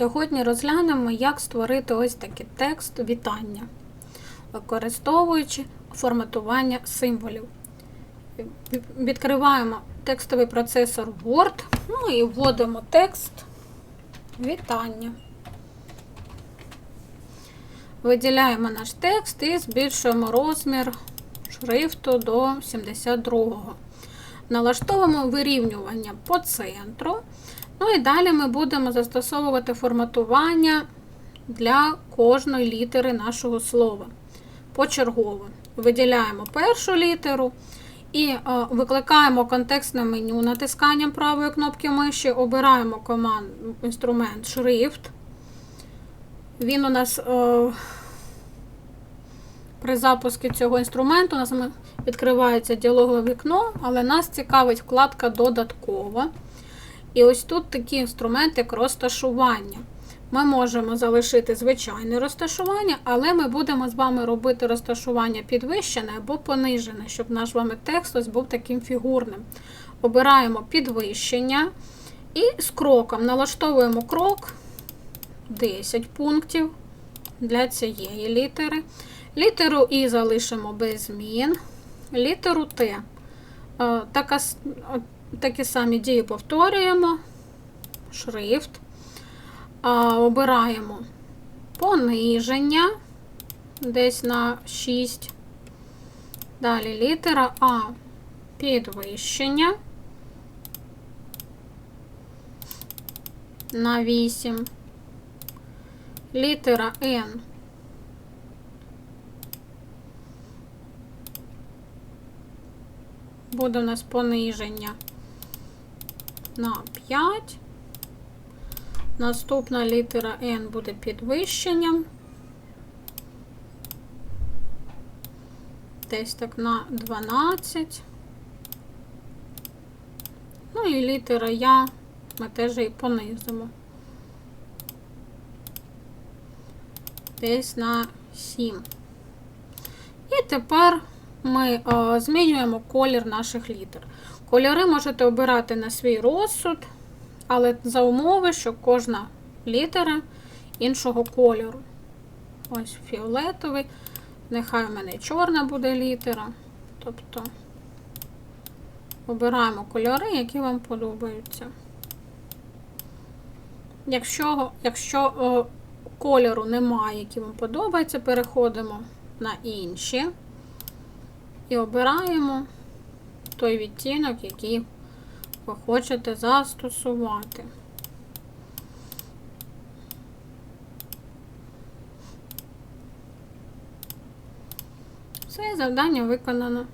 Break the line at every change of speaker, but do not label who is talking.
Сьогодні розглянемо, як створити ось такий текст вітання, використовуючи форматування символів. Відкриваємо текстовий процесор Word, ну і вводимо текст вітання. Виділяємо наш текст і збільшуємо розмір шрифту до 72-го. Налаштовуємо вирівнювання по центру. Ну і далі ми будемо застосовувати форматування для кожної літери нашого слова. Почергово. Виділяємо першу літеру і е, викликаємо контекстне меню натисканням правої кнопки миші, обираємо команд, інструмент шрифт. Він у нас е, при запуску цього інструменту у нас відкривається діалогове вікно, але нас цікавить вкладка Додаткова. І ось тут такі інструменти, як розташування. Ми можемо залишити звичайне розташування, але ми будемо з вами робити розташування підвищене або понижене, щоб наш вами текст ось був таким фігурним. Обираємо підвищення і з кроком налаштовуємо крок 10 пунктів для цієї літери. Літеру І залишимо без змін. Літеру Т. Така, такі самі дії повторюємо. Шрифт. Обираємо пониження десь на 6. Далі літера А підвищення на 8. Літера Н буде у нас пониження на 5. Наступна літера N буде підвищенням. Десь так на 12. Ну і літера Я ми теж її понизимо. Десь на 7. І тепер ми о, змінюємо колір наших літер. Кольори можете обирати на свій розсуд, але за умови, що кожна літера іншого кольору. Ось фіолетовий. Нехай у мене чорна буде літера. Тобто обираємо кольори, які вам подобаються. Якщо якщо о, кольору немає, який вам подобається, переходимо на інші і обираємо той відтінок, який ви хочете застосувати. Все завдання виконано.